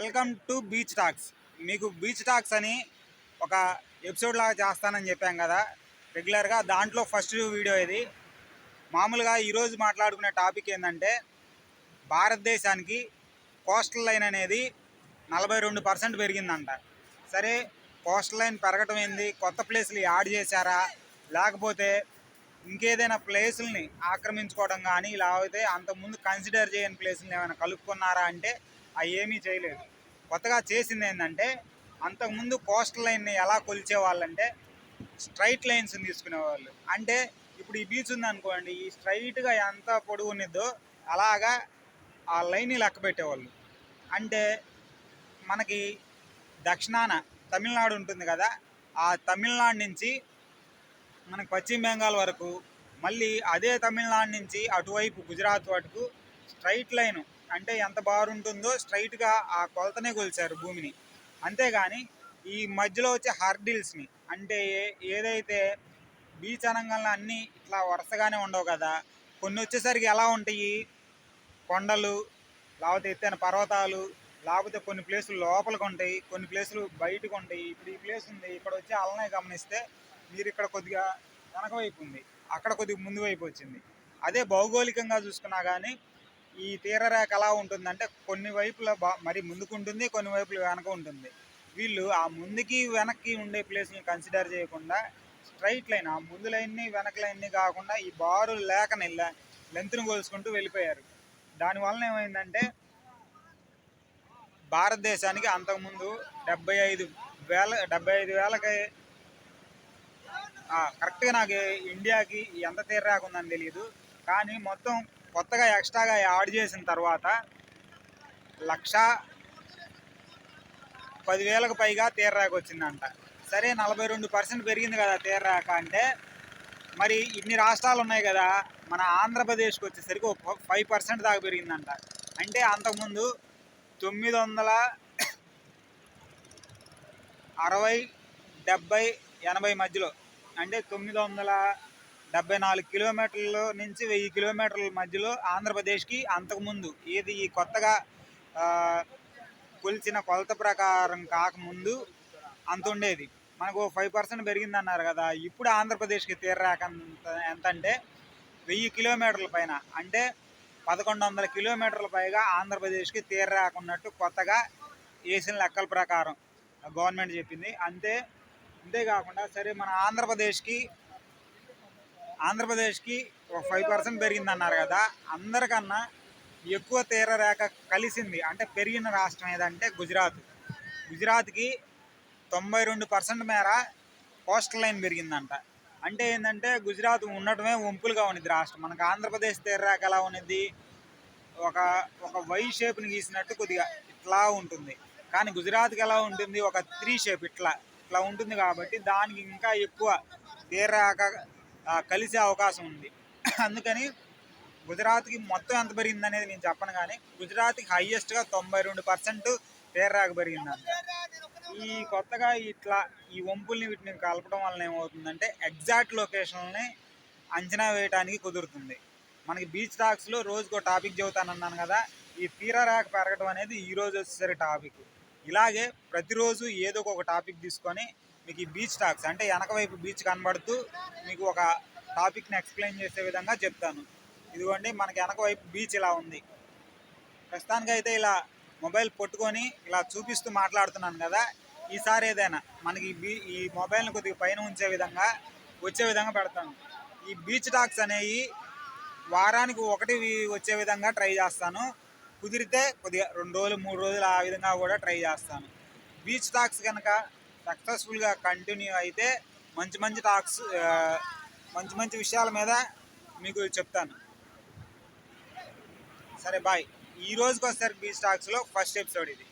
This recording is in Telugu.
Welcome to beach talks. మీకు బీచ్ టాక్స్ అని ఒక ఎపిసోడ్ లాగా చేస్తానని చెప్పాం కదా. రెగ్యులర్గా దాంట్లో ఫస్ట్ వీడియో ఇది. మామూలుగా ఈరోజు మాట్లాడుకునే టాపిక్ ఏంటంటే భారతదేశానికి కోస్టల్ లైన్ అనేది నలభై రెండు పర్సెంట్ పెరిగిందంట. సరే కోస్టల్ లైన్ పెరగటం ఏంది? కొత్త ప్లేసులు యాడ్ చేశారా? లేకపోతే ఇంకేదైనా ప్లేసుల్ని ఆక్రమించుకోవడం కానీ లేకపోతే అంతకుముందు కన్సిడర్ చేయని ప్లేసుల్ని ఏమైనా కలుపుకున్నారా అంటే అవి ఏమీ చేయలేదు. కొత్తగా చేసింది ఏంటంటే అంతకుముందు కోస్టల్ లైన్ని ఎలా కొలిచేవాళ్ళంటే స్ట్రైట్ లైన్స్ని తీసుకునేవాళ్ళు. అంటే ఇప్పుడు ఈ బీచ్ ఉంది అనుకోండి ఈ స్ట్రైట్గా ఎంత పొడుగు ఉన్నదో అలాగా ఆ లైన్ని లెక్క పెట్టేవాళ్ళు. అంటే మనకి దక్షిణాన తమిళనాడు ఉంటుంది కదా ఆ తమిళనాడు నుంచి మనకి పశ్చిమ బెంగాల్ వరకు మళ్ళీ అదే తమిళనాడు నుంచి అటువైపు గుజరాత్ వరకు స్ట్రైట్ లైను అంటే ఎంత బారుంటుందో స్ట్రైట్గా ఆ కొలతనే కొలిచారు భూమిని. అంతేగాని ఈ మధ్యలో వచ్చే హార్డిల్స్ని అంటే ఏ- ఏదైతే బీచ్ అనగానే అన్నీ ఇట్లా వరుసగానే ఉండవు కదా కొన్ని వచ్చేసరికి ఎలా ఉంటాయి? కొండలు లేకపోతే ఎత్తైన పర్వతాలు లేకపోతే కొన్ని ప్లేసులు లోపలికి ఉంటాయి కొన్ని ప్లేసులు బయటకు ఉంటాయి. ఇప్పుడు ఈ ప్లేస్ ఉంది ఇక్కడ వచ్చి అలనే గమనిస్తే మీరు ఇక్కడ కొద్దిగా వెనక వైపు ఉంది అక్కడ కొద్దిగా ముందు వైపు వచ్చింది. అదే భౌగోళికంగా చూసుకున్నా కానీ ఈ తీరరేఖ ఎలా ఉంటుందంటే కొన్ని వైపుల బా మరి ముందుకు ఉంటుంది కొన్ని వైపుల వెనక ఉంటుంది. వీళ్ళు ఆ ముందుకి వెనక్కి ఉండే ప్లేస్ని కన్సిడర్ చేయకుండా స్ట్రైట్ లైన్ ఆ ముందు లైన్ని వెనక లైన్ని కాకుండా ఈ బారు లేకని లెంత్ను కోల్చుకుంటూ వెళ్ళిపోయారు. దానివలన ఏమైందంటే భారతదేశానికి అంతకుముందు డెబ్బై ఐదు వేల డెబ్బై ఐదు వేలకి కరెక్ట్గా నాకు ఇండియాకి ఎంత తీర్రాక ఉందని తెలియదు కానీ మొత్తం కొత్తగా ఎక్స్ట్రాగా యాడ్ చేసిన తర్వాత లక్ష పదివేలకు పైగా తీర్రాక వచ్చిందంట. సరే నలభై రెండు పర్సెంట్ పెరిగింది కదా తీర్రాక అంటే మరి ఇన్ని రాష్ట్రాలు ఉన్నాయి కదా మన ఆంధ్రప్రదేశ్కి వచ్చేసరికి ఒక ఫైవ్ పర్సెంట్ దాకా పెరిగిందంట. అంటే అంతకుముందు తొమ్మిది వందల అరవై డెబ్బై ఎనభై మధ్యలో అంటే తొమ్మిది వందల డెబ్బై నాలుగు కిలోమీటర్ల నుంచి వెయ్యి కిలోమీటర్ల మధ్యలో ఆంధ్రప్రదేశ్కి అంతకుముందు. ఏది ఈ కొత్తగా కొలిచిన కొలత ప్రకారం కాకముందు అంత ఉండేది. మనకు ఫైవ్ పర్సెంట్ పెరిగింది అన్నారు కదా ఇప్పుడు ఆంధ్రప్రదేశ్కి తీరరాక ఎంత ఎంత అంటే వెయ్యి కిలోమీటర్ల పైన. అంటే పదకొండు వందల కిలోమీటర్ల పైగా ఆంధ్రప్రదేశ్కి తీరరాకున్నట్టు కొత్తగా వేసిన లెక్కల ప్రకారం గవర్నమెంట్ చెప్పింది. అంతే అంతేకాకుండా సరే మన ఆంధ్రప్రదేశ్కి ఆంధ్రప్రదేశ్కి ఒక ఫైవ్ పర్సెంట్ పెరిగింది అన్నారు కదా అందరికన్నా ఎక్కువ తీర రేఖ కలిసింది అంటే పెరిగిన రాష్ట్రం ఏదంటే గుజరాత్. గుజరాత్కి తొంభై రెండు పర్సెంట్ మేర కోస్టల్ లైన్ పెరిగిందంట. అంటే ఏంటంటే గుజరాత్ ఉండటమే వంపులుగా ఉన్నది రాష్ట్రం. మనకు ఆంధ్రప్రదేశ్ తీర రేఖ ఎలా ఉన్నది? ఒక ఒక వై షేప్ని గీసినట్టు కొద్దిగా ఇట్లా ఉంటుంది. కానీ గుజరాత్కి ఎలా ఉంటుంది? ఒక త్రీ షేప్ ఇట్లా ఇట్లా ఉంటుంది కాబట్టి దానికి ఇంకా ఎక్కువ తీర రేఖ కలిసే అవకాశం ఉంది. అందుకని గుజరాత్కి మొత్తం ఎంత పెరిగింది అనేది నేను చెప్పను కానీ గుజరాత్కి హైయెస్ట్గా తొంభై రెండు పర్సెంట్ తీరాక పెరిగిందంట ఈ కొత్తగా ఇట్లా ఈ వంపుల్ని వీటిని కలపడం వలన ఏమవుతుందంటే ఎగ్జాక్ట్ లొకేషన్ని అంచనా వేయడానికి కుదురుతుంది. మనకి బీచ్ టాక్స్లో రోజుకో టాపిక్ చెబుతానన్నాను కదా ఈ తీరరేఖ పెరగడం అనేది ఈరోజు వచ్చేసరి టాపిక్ ఇలాగే ప్రతిరోజు ఏదో ఒక టాపిక్ తీసుకొని మీకు ఈ బీచ్ టాక్స్ అంటే వెనక వైపు బీచ్ కనబడుతూ మీకు ఒక టాపిక్ని ఎక్స్ప్లెయిన్ చేసే విధంగా చెప్తాను. ఇదిగోండి మనకి వెనక వైపు బీచ్ ఇలా ఉంది. ప్రస్తుతానికి అయితే ఇలా మొబైల్ పట్టుకొని ఇలా చూపిస్తూ మాట్లాడుతున్నాను కదా. ఈసారి ఏదైనా మనకి ఈ బీ ఈ మొబైల్ని కొద్దిగా పైన ఉంచే విధంగా వచ్చే విధంగా పెడతాను. ఈ బీచ్ టాక్స్ అనేవి వారానికి ఒకటి వచ్చే విధంగా ట్రై చేస్తాను. కుదిరితే కొద్దిగా రెండు రోజులు మూడు రోజులు ఆ విధంగా కూడా ట్రై చేస్తాను. బీచ్ టాక్స్ కనుక సక్సెస్ఫుల్గా కంటిన్యూ అయితే మంచి మంచి టాక్స్ మంచి మంచి విషయాల మీద మీకు చెప్తాను. సరే బాయ్ ఈ రోజుకి వస్తారు బీచ్ టాక్స్లో ఫస్ట్ ఎపిసోడ్ ఇది.